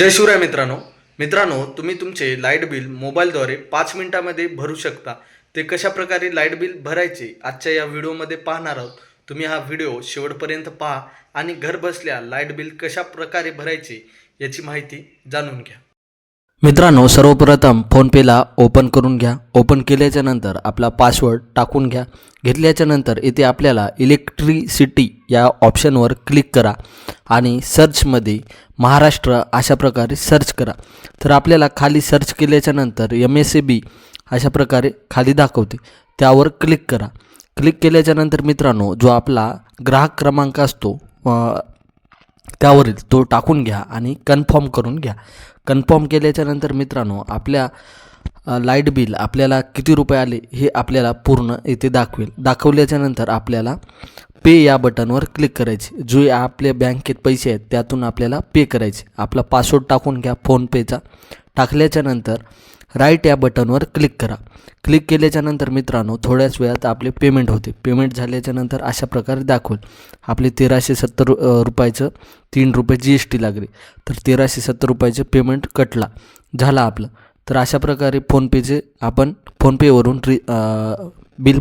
जय शिवराय मित्रांनो. मित्रांनो तुम्ही तुमचे लाइट बिल मोबाईलद्वारे पाच मिनिटामध्ये भरू शकता. ते कशा प्रकारे लाइट बिल भरायचे आजच्या या व्हिडिओमध्ये पाहणार आहोत. तुम्ही हा व्हिडिओ शेवटपर्यंत पहा आणि घर बसल्या लाइट बिल कशा प्रकारे भरायचे याची माहिती जाणून घ्या. मित्रांनो सर्वप्रथम फोनपेला ओपन करून घ्या. ओपन केल्याच्यानंतर आपला पासवर्ड टाकून घ्या. घेतल्याच्या नंतर इथे आपल्याला इलेक्ट्रिसिटी या ऑप्शनवर क्लिक करा आणि सर्चमध्ये महाराष्ट्र अशा प्रकारे सर्च करा. तर आपल्याला खाली सर्च केल्याच्यानंतर एम एस ए बी अशा प्रकारे खाली दाखवते. त्यावर क्लिक करा. क्लिक केल्याच्यानंतर मित्रांनो जो आपला ग्राहक क्रमांक असतो त्यावरील तो टाकून घ्या आणि कन्फर्म करून घ्या. कन्फर्म केल्याच्यानंतर मित्रांनो आपल्या लाइट बिल आपल्याला किती रुपये आले हे आपल्याला पूर्ण इथे दाखवेल. दाखवल्याच्यानंतर आपल्याला पे या बटनवर क्लिक करायचे. जो आपल्या बँकेत पैसे आहेत त्यातून आपल्याला पे करायचे. आपला पासवर्ड टाकून घ्या फोनपेचा. टाकल्याच्या नंतर राईट या बटनवर क्लिक करा. क्लिक केल्याच्यानंतर मित्रांनो थोड्याच वेळात आपले पेमेंट होते. पेमेंट झाल्याच्यानंतर अशा प्रकारे दाखवेल. आपले तेराशे सत्तर रु- रुपयाचं तीन रुपये जी एस टी लागले. तर तेराशे सत्तर रुपयाचे पेमेंट कटला. झाला आपलं. तर अशा प्रकारे फोनपेचे आपण फोनपेवरून रि बिल